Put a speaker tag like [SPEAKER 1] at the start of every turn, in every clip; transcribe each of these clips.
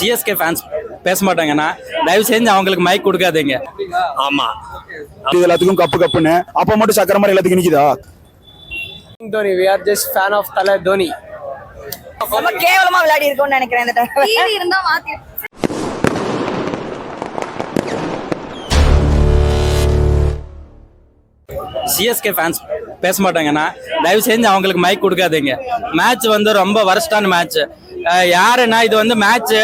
[SPEAKER 1] CSK fans பேச மாட்டாங்கண்ணா தயவு செஞ்சு அவங்களுக்கு மைக் கொடுக்காதீங்க.
[SPEAKER 2] ஆமா.
[SPEAKER 3] இது எல்லாத்துக்கும் கப்பு கப்புன்னு. அப்ப மட்டும் சக்கர மாதிரி எல்லாத்துக்கும் நிக்குதா
[SPEAKER 4] Dhoni we are just fan of Thala Dhoni.
[SPEAKER 5] ரொம்ப கேவலமா விளையாடி இருக்கோம்னு நினைக்கிறேன் இந்த தடவை.
[SPEAKER 6] டிவி இருந்தா மாத்தி
[SPEAKER 1] சிஎஸ்கே ஃபேன்ஸ் பேச மாட்டாங்கண்ணா தயவு செஞ்சு அவங்களுக்கு மைக் கொடுக்காதீங்க. மேட்ச் வந்து ரொம்ப வருஸ்டான மேட்ச் யாருன்னா இது வந்து மேட்ச்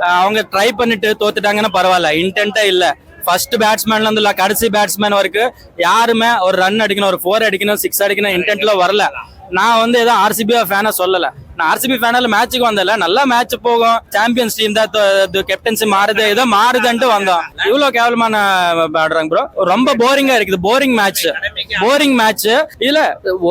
[SPEAKER 1] அவங்க ட்ரை பண்ணிட்டு தோத்துட்டாங்கன்னா பரவாயில்ல. இன்டென்ட்டே இல்ல. ஃபர்ஸ்ட் பேட்ஸ்மேன்ல இருந்து இல்ல கடைசி பேட்ஸ்மேன் வரைக்கும் யாருமே ஒரு ரன் அடிக்கணும் ஒரு ஃபோர் அடிக்கணும் சிக்ஸ் அடிக்கணும் இன்டென்ட்ல வரல. நான் வந்து எதுவும் ஆர்சிபி ஃபேனா சொல்லல. நான் ஆர்சிபி ஃபேனால மேட்சுக்கு வந்தல நல்லா மேட்ச் போகும். சாம்பியன்ஸ் டீம் தான் கேப்டன்சி மாறுது. ஏதோ மாறுதுன்ட்டு வந்தோம். இவ்வளவு கேவலமான ஆடுறாங்க ப்ரோ ரொம்ப போரிங்கா இருக்குது. போரிங் மேட்ச் போரிங் மேட்ச் இல்ல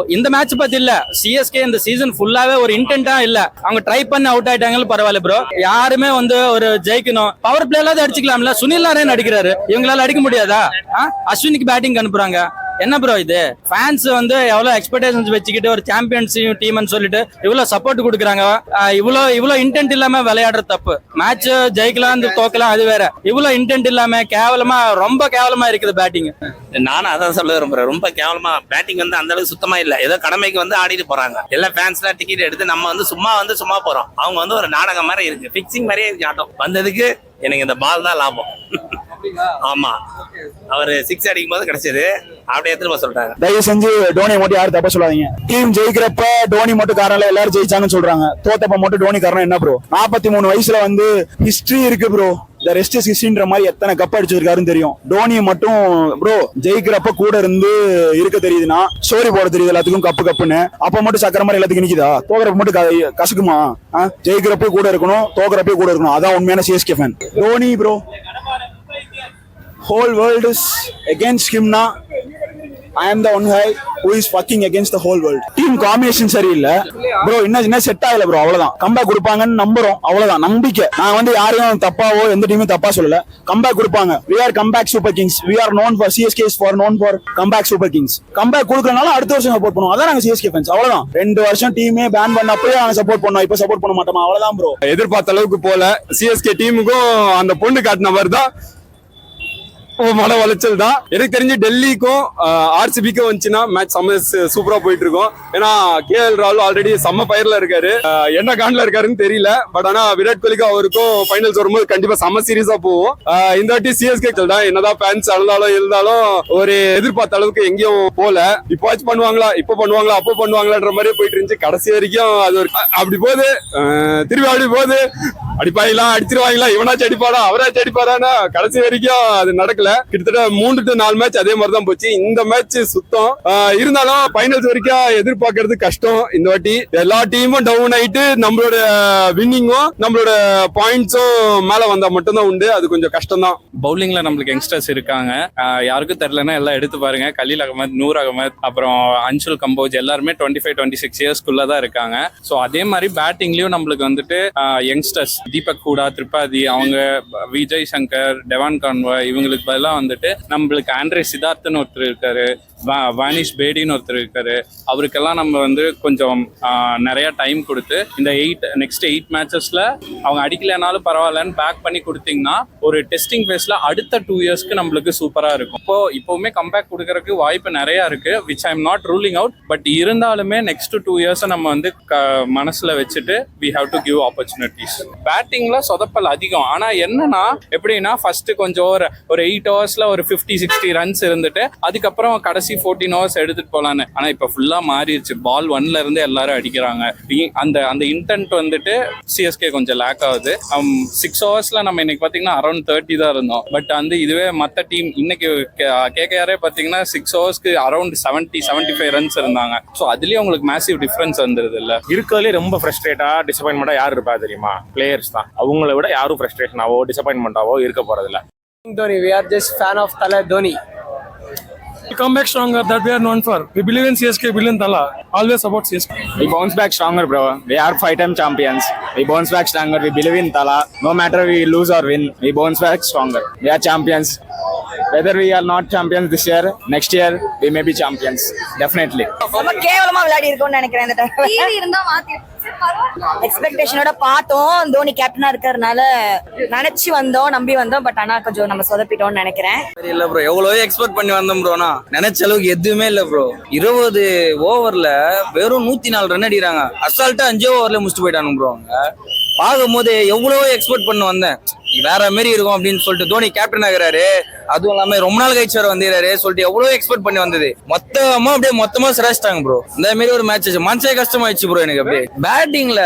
[SPEAKER 1] இந்த மேட்ச் பத்தி இல்ல. சிஎஸ்கே இந்த சீசன் ஃபுல்லாவே ஒரு இன்டென்ட்டா இல்ல. அவங்க ட்ரை பண்ணி அவுட் ஆயிட்டாங்களும் பரவாயில்ல ப்ரோ யாருமே வந்து ஒரு ஜெயிக்கணும். பவர் பிளேலாவது அடிச்சுக்கலாம்ல. சுனில் நாராயண் அடிக்கிறாரு. இவங்களால அடிக்க முடியாதா? ஆ? அஸ்வினுக்கு பேட்டிங் அனுப்புறாங்க. என்ன ப்ரோ இது? ஃபேன்ஸ் வந்து எவ்வளவு எக்ஸ்பெக்டேஷன்ஸ் வச்சுக்கிட்டு ஒரு சாம்பியன்ஸ் டீம்னு சொல்லிட்டு இவ்வளவு சப்போர்ட் கொடுக்குறாங்க. இவ்வளோ இவ்வளவு இவ்வளவு இன்டென்ட் இல்லாம விளையாடுற தப்பு. மேட்ச் ஜெயிக்கலாம் தோக்கலாம் அது வேற. இவ்வளவு இன்டென்ட் இல்லாம கேவலமா ரொம்ப கேவலமா இருக்குது பேட்டிங்
[SPEAKER 2] நானும் அதான் சொல்ல விரும்புறேன். ரொம்ப கேவலமா பேட்டிங் வந்து அந்த அளவுக்கு சுத்தமா இல்ல. ஏதோ கடமைக்கு வந்து ஆடிட்டு போறாங்க. எல்லா ஃபேன்ஸ்லாம் டிக்கெட் எடுத்து நம்ம வந்து சும்மா வந்து சும்மா போறோம். அவங்க வந்து ஒரு நாடகம் மாதிரி இருக்கு. பிக்சிங் மாதிரியே இருக்கு ஆட்டம் வந்ததுக்கு எனக்கு இந்த பால் தான் லாபம். ஆமா. அவர் சிக்ஸ் அடிக்கும் போது கிடைச்சது. அப்படியே திரும்ப சொல்லிட்டாங்க
[SPEAKER 3] தயவு செஞ்சு டோனியை மட்டும் யாரும் தப்பா சொல்லாதீங்க. டீம் ஜெயிக்கிறப்ப டோனி மட்டும் காரணம் எல்லாரும் ஜெயிச்சாங்கன்னு சொல்றாங்க. தோத்தப்ப மட்டும் டோனி காரணம் என்ன ப்ரோ நாற்பத்தி மூணு வயசுல வந்து ஹிஸ்டரி இருக்கு ப்ரோ இந்த ரெஸ்ட் இஸ் ஹிஸ்டரின்ற மாதிரி எத்தனை கப் அடிச்சிருக்காருன்னு தெரியும். டோனியை மட்டும் ப்ரோ ஜெயிக்கிறப்ப கூட இருந்து இருக்க தெரியுதுன்னா ஸ்டோரி போட தெரியுது எல்லாத்துக்கும் கப்பு கப்புன்னு அப்ப மட்டும் சக்கர மாதிரி எல்லாத்துக்கும் நிக்குதா? தோக்குறப்ப மட்டும் க- கசக்குமா? ஜெயிக்கிறப்ப கூட இருக்கணும் தோக்குறப்ப கூட இருக்கணும். அதான் உண்மையான CSK fan Dhoni bro whole world is against ஹிம்னா I am the one hi who is fucking against the whole whole team combination சரியில்லை. ப்ரோ இன்னும் என்ன செட் ஆகல ப்ரோ அவ்வளவுதான். கம்பேக் கொடுப்பாங்கன்னு நம்புறோம் அவ்வளவுதான். நம்பிக்கை. நான் வந்து யாரையும் தப்பாவோ எந்த டீமும் தப்பா சொல்லல. கம்பேக் கொடுப்பாங்க. We are comeback super kings we are known for CSK's for known for comeback super kings kings. Comeback கொடுக்கறனால அடுத்த வருஷம் சப்போர்ட் பண்ணுவோம். அதான் நாங்க சிஎஸ்கே ஃபேன்ஸ் அவ்வளவுதான். ரெண்டு வருஷம் டீமே பேன் பண்ண பண்ணப்பவே நாங்க சப்போர்ட் பண்ணோம். இப்போ சப்போர்ட் பண்ண மாட்டோமா? அவ்வளவுதான் ப்ரோ
[SPEAKER 7] எதிர்பார்த்த அளவுக்கு போல சிஎஸ்கே டீமுக்கும் அந்த பொண்ணு காட்டின மாதிரி தான் மன வளைச்சல் தான். எனக்கு தெரிஞ்சு டெல்லிக்கும் ஆர்சிபிக்கும் வந்துச்சுன்னா மேட்ச் செம்ம சூப்பரா போயிட்டு இருக்கும் ஏன்னா கேஎல் ராகுல் ஆல்ரெடி செம்ம பயிர்ல இருக்காரு. என்ன காண்டில் இருக்காருன்னு தெரியல. பட் ஆனா விராட் கோலிக்கும் அவருக்கும் ஃபைனல்ஸ் வரும்போது கண்டிப்பா செம்ம சீரியஸா போகும். இந்த வாட்டி சிஎஸ்கே தான் என்னதான் ஃபேன்ஸ் அழுந்தாலும் இருந்தாலும் ஒரு எதிர்பார்த்த அளவுக்கு எங்கேயும் போல. இப்போச்சும் பண்ணுவாங்களா? இப்போ பண்ணுவாங்களா? அப்போ பண்ணுவாங்களான்ற மாதிரியே போயிட்டு இருந்துச்சு. கடைசி வரைக்கும் அது ஒரு அப்படி போகுது. திரும்பி அப்படி போகுது. அடிப்பாங்களா? அடிச்சிருவாங்களா? இவனாச்சும் அடிப்பாரா அவராச்சும் அடிப்பாரானா கடைசி வரைக்கும் அது நடக்கல. கிட்டத்தட்ட மூன்று டு நாலு மேட்ச் அதே மாதிரி தான் போச்சு. இந்த மேட்ச் சுத்தம். இருந்தாலும் பைனல்ஸ் வரைக்கும் எதிர்பார்க்கறது கஷ்டம். இந்த வாட்டி எல்லா டீமும் டவுன் ஆயிட்டு நம்மளோட வின்னிங்கும் நம்மளோட பாயிண்ட்ஸும் மேல வந்தா மட்டும்தான் உண்டு. அது கொஞ்சம் கஷ்டம் தான்
[SPEAKER 8] பவுலிங்ல நம்மளுக்கு யங்ஸ்டர்ஸ் இருக்காங்க. யாருக்கும் தெரியலன்னா எல்லாம் எடுத்து பாருங்க. கலீல் அகமத் நூர் அகமத் அப்புறம் அன்சுல் கம்போஜ் எல்லாருமே டுவெண்ட்டி ஃபைவ் டுவெண்ட்டி சிக்ஸ் இயர்ஸ்க்குள்ள தான் இருக்காங்க. ஸோ அதே மாதிரி பேட்டிங்லயும் நம்மளுக்கு வந்துட்டு யங்ஸ்டர்ஸ் தீபக் கூடா திரிபாதி அவங்க விஜய் சங்கர் டெவான் கான்வா இவங்களுக்கு எல்லாம் வந்துட்டு நம்மளுக்கு ஆண்ட்ரே சித்தார்த்தன் ஒருத்தர் இருக்காரு. வானிஷ் பேடின்னு ஒருத்தர் இருக்காரு. அவருக்கெல்லாம் நம்ம வந்து கொஞ்சம் நிறையா நிறைய டைம் கொடுத்து இந்த எயிட் நெக்ஸ்ட் எயிட் மேட்சஸ்ல அவங்க அடிக்கலைனாலும் பரவாயில்லன்னு பேக் பண்ணி கொடுத்தீங்கன்னா ஒரு டெஸ்டிங் ஃபேஸ்ல அடுத்த டூ இயர்ஸ்க்கு நம்மளுக்கு சூப்பரா இருக்கும். இப்போ இப்போவுமே கம்பேக் கொடுக்கறதுக்கு வாய்ப்பு நிறைய இருக்கு which I am not ruling out but இருந்தாலுமே நெக்ஸ்ட் டூ இயர்ஸ் நம்ம வந்து க- மனசுல வச்சுட்டு we have to give opportunities பேட்டிங்ல சொதப்பல் அதிகம். ஆனா என்னன்னா எப்படின்னா ஃபர்ஸ்ட் கொஞ்சம் ஒரு ஒரு எயிட் ஹவர்ஸ்ல ஒரு ஃபிஃப்டி சிக்ஸ்டி ரன்ஸ் இருந்துட்டு அதுக்கப்புறம் கடைசி ஃபோர்டீன் ஹவர்ஸ் எடுத்துட்டு போலான்னு. ஆனா இப்ப ஃபுல்லா மாறிடுச்சு. பால் ஒன்ல இருந்து எல்லாரும் அடிக்கிறாங்க. அந்த அந்த இன்டென்ட் வந்துட்டு சிஎஸ்கே கொஞ்சம் லேக் ஆகுது. சிக்ஸ் ஹவர்ஸ்ல நம்ம இன்னைக்கு பாத்தீங்கன்னா அரௌண்ட் தேர்ட்டி தான் இருந்தோம். பட் வந்து இதுவே மத்த டீம் இன்னைக்கு கேகேஆரே பாத்தீங்கன்னா சிக்ஸ் ஹவர்ஸ்க்கு around seventy seventy five runs இருந்தாங்க. ஸோ அதுலயே உங்களுக்கு மேசிவ் டிஃபரன்ஸ் வந்துருது இல்ல
[SPEAKER 9] இருக்கிறதுலே ரொம்ப ஃப்ரஸ்ட்ரேட்டா டிசப்பாயின்மெண்டா யார் இருப்பா தெரியுமா? பிளேயர்ஸ் தான். அவங்கள விட யாரும் ஃப்ரஸ்ட்ரேஷனாவோ டிசப்பாயின்மெண்டாவோ இருக்க போறதில்ல.
[SPEAKER 4] Dhoni we are just fan of Thala Dhoni
[SPEAKER 10] come back stronger that we are known for. We believe in CSK, believe in Tala. Always support CSK.
[SPEAKER 9] We bounce back stronger, bro. We are five-time champions. We bounce back stronger. We believe in Tala. No matter we lose or win, we bounce back stronger. We are champions. Whether we are not champions this year, next year we may be champions. Definitely.
[SPEAKER 5] ரொம்ப கேவலமா விளையாடி இருக்கோம்னு நினைக்கிறேன் இந்த
[SPEAKER 6] TV இருந்தா மாத்தி
[SPEAKER 5] எக்ஸ்பெக்டேஷனோட பார்த்தோம். தோனி கேப்டனா இருக்கிறதுனால நினைச்சு வந்தோம் நம்பி வந்தோம். பட் ஆனா கொஞ்சம் நம்ம சொதப்பிட்டோம்னு நினைக்கிறேன்.
[SPEAKER 6] சரி இல்ல ப்ரோ எவ்வளவோ எக்ஸ்பெக்ட் பண்ணி வந்தோம் ப்ரோனா நினைச்ச அளவுக்கு எதுவுமே இல்ல ப்ரோ இருபது ஓவர்ல வெறும் நூத்தி நாலு ரன் அடிக்கிறாங்க. அசால்ட்டா அஞ்சு ஓவர்ல முடிச்சுட்டு போயிட்டானுங்க ப்ரோ அவங்க. பார்க்கும் போது எவ்வளவோ எக்ஸ்பெக்ட் பண்ணி வந்தேன். வேற மாதிரி இருக்கும் அப்படின்னு சொல்லிட்டு தோனி கேப்டன் ஆகிறாரு. அதுவும் இல்லாம ரொம்ப நாள் கழிச்சு வர வந்துறாரு சொல்லிட்டு எவ்வளவு எக்ஸ்பெக்ட் பண்ணி வந்தது. மொத்தமா அப்படியே மொத்தமா சிராச்சிட்டாங்க ப்ரோ இந்த மாதிரி ஒரு மேட்ச் மனசே கஷ்டமாயிடுச்சு ப்ரோ எனக்கு அப்படியே. பேட்டிங்ல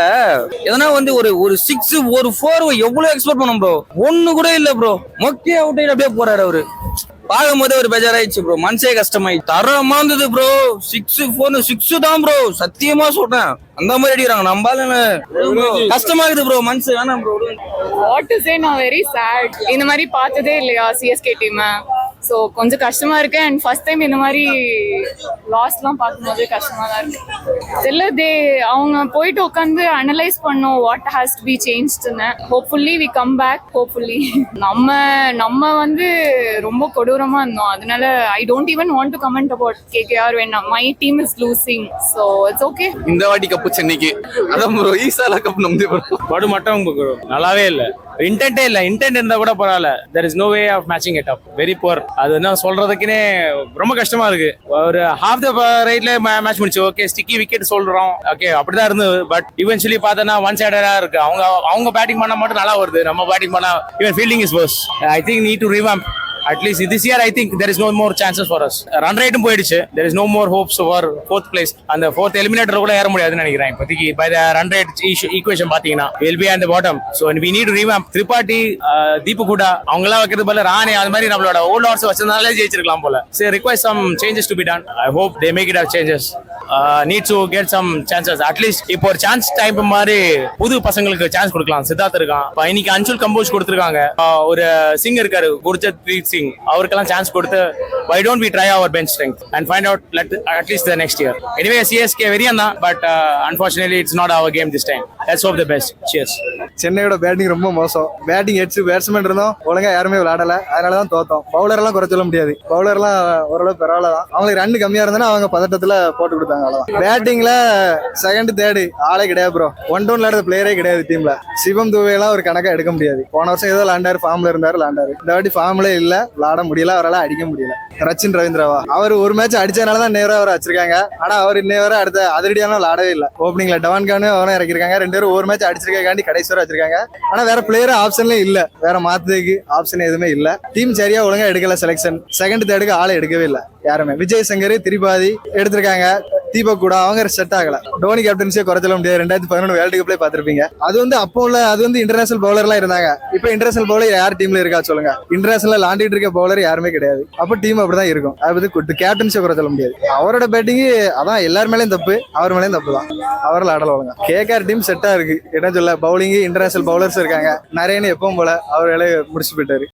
[SPEAKER 6] எதனா வந்து ஒரு ஒரு சிக்ஸ் ஒரு ஃபோர் எவ்வளவு எக்ஸ்பெக்ட் பண்ணோம் ப்ரோ ஒண்ணு கூட இல்ல ப்ரோ மொக்கே அவுட் அப்படியே போறாரு அவரு. பார்க்கும் போதே ஒரு பெஜாராயிடுச்சு ப்ரோ மனசே கஷ்டமாயி. தரமா இருந்தது ப்ரோ சிக்ஸ் போன் சிக்ஸ் தான் ப்ரோ சத்தியமா சொல்றேன். அந்த மாதிரி அடிக்கிறாங்க. நம்பால கஷ்டமா இருக்குது ப்ரோ மனசு வேணாம் ப்ரோ
[SPEAKER 11] வாட் டு சே நான் வெரி சேட் இந்த மாதிரி பார்த்ததே இல்லையா சிஎஸ்கே டீம் ஸோ கொஞ்சம் கஷ்டமா இருக்கு. அண்ட் ஃபர்ஸ்ட் டைம் இந்த மாதிரி லாஸ்ட்லாம் பார்க்கும்போது கஷ்டமா தான் இருக்கு. தெரியல தே அவங்க போயிட்டு உட்காந்து அனலைஸ் பண்ணோம். What has to be சேஞ்ச்டுன்னு hopefully we come back hopefully நம்ம நம்ம வந்து ரொம்ப கொடூரமா இருந்தோம். அதனால I don't even want to comment about KKR வேணாம் my team is losing so it's okay
[SPEAKER 12] இந்த வாட்டி கப்பு சென்னைக்கு. அதான் ப்ரோ ஈசாலா கப் நம்பி ப்ரோ
[SPEAKER 13] படு மட்டும் நல்லாவே இல்லை. இன்டென்ட்டே இல்லை. இன்டென்ட் இருந்தா கூட பரவாயில்ல. There is no way of matching it up very poor அது என்ன சொல்றதுக்குன்னே ரொம்ப கஷ்டமா இருக்கு. ஒரு ஹாஃப் த ரைட்ல மேட்ச் முடிச்சு. ஓகே ஸ்டிக்கி விக்கெட் சொல்றோம். ஓகே அப்படிதான் இருந்தது. பட் இவென்ச்சுவலி பார்த்தோன்னா ஒன் சைடரா இருக்கு. அவங்க அவங்க பேட்டிங் பண்ணா மட்டும் நல்லா வருது. நம்ம பேட்டிங் பண்ணா இவன் fielding is worse I think need to revamp at least this year I think there is no more chances for us run ரேட்டும் போயிடுச்சு there is no more hopes for fourth place அந்த fourth eliminator கூட ஏற முடியாதுன்னு நினைக்கிறேன் இப்போதைக்கு by the run rate equation பாத்தீங்கன்னா will be அந்த bottom so we need revamp Tripathi Deepu கூடா அவங்களாம் வைக்கிறது போல ராணி அது மாதிரி நம்மளோட ஓல்ட் ஹார்ஸ் வச்சிருந்தாலே ஜெயிச்சிருக்கலாம் போல சரி request some changes to be done I hope they make it our changes need to get some chances at least இப்போ ஒரு சான்ஸ் டைம் மாதிரி புது பசங்களுக்கு சான்ஸ் கொடுக்கலாம் சித்தார்த் இருக்கான் இன்னைக்கு அன்சுல் கம்போஸ் கொடுத்துருக்காங்க ஒரு சிங்கர் இருக்காரு குர்ஜத் பிரீத் சிங் அவருக்கெல்லாம் சான்ஸ் கொடுத்து why don't we try our bench strength and find out let at least the next year anyway CSK வெரியம் தான் but unfortunately it's not our game this time let's hope the best cheers
[SPEAKER 14] சென்னையோட batting ரொம்ப மோசம். Batting heads batsman இருந்தோம் ஒழுங்கா யாருமே விளையாடல. அதனால தான் தோத்தோம். பவுலர் எல்லாம் குறை சொல்ல முடியாது. பவுலர் எல்லாம் ஓரளவு பரவாயில்ல தான். அவங்களுக்கு ரன் கம்மியா இருந்தா அவங்க பதட்டத்துல போட்டு கொடுத்தாங்க அவ்வளவுதான். பேட்டிங்ல செகண்ட் தேர்டு ஆளே கிடையாது ப்ரோ ஒன் டவுன் விளையாடுற பிளேயரே கிடையாது டீம்ல சிவம் துவையெல்லாம் ஒரு கணக்கா எடுக்க முடியாது. போன வருஷம் ஏதோ விளாண்டாரு ஃபார்ம்ல இருந்தாரு விளாண்டாரு இந்த வாட்டி ஃபார்ம்ல இல்ல. விளாட முடியல அவரால் அடிக்க முடியல. ரச்சின் ரவீந்திராவா. அவர் ஒரு மேட்ச் அடிச்சதுனால தான் நேரம் அவர் வச்சிருக்காங்க. ஆனா அவர் இன்னே வரை அடுத்த அதிரடியான விளாடவே இல்லை. ஓப்பனிங்ல டவான் கானு அவரும் இறக்கிருக்காங்க. ரெண்டு பேரும் ஒரு மேட்ச் அடிச்சிருக்காண்டி கடைசி வரை வச்சிருக்காங்க. ஆனா வேற பிளேயர் ஆப்ஷன்லயும் இல்ல. வேற மாத்துக்கு ஆப்ஷன் எதுவுமே இல்ல. டீம் சரியா ஒழுங்கா எடுக்கல செலெக்ஷன் செகண்ட் தேர்டுக்கு ஆளை எடுக்கவே இல்லை. யாருமே. விஜய் சங்கர் திரிபாதி எடுத்திருக்காங்க. தீபக் கூட அவங்க செட் ஆகல. டோனி கேப்டன்சியே குறைச்சல முடியாது. ரெண்டாயிரத்தி பதினொன்று வேர்ல்டு கப்லேயே பார்த்துருப்பீங்க. அது வந்து அப்போ உள்ள அது வந்து இன்டர்நேஷனல் பவுலர்லாம் இருந்தாங்க. இப்போ இன்டர்நேஷனல் பவுலர் யார் டீம்ல இருக்கா சொல்லுங்க. இன்டர்நேஷனல் விளாண்டிட்டு இருக்க பவுலர் யாருமே கிடையாது. அப்போ டீம் அப்படிதான் இருக்கும். அது வந்து கேப்டன்சியை குறைச்சல முடியாது. அவரோட பேட்டிங் அதான் எல்லார் மேலேயும் தப்பு அவர் மேலேயும் தப்பு தான். அவரால் ஆடல கேகேஆர் டீம் செட்டா இருக்கு. என்ன சொல்ல பவுலிங் இன்டர்நேஷனல் பவுலர்ஸ் இருக்காங்க. நிறையன்னு எப்பவும் போல அவர் வேலையை முடிச்சு போயிட்டாரு.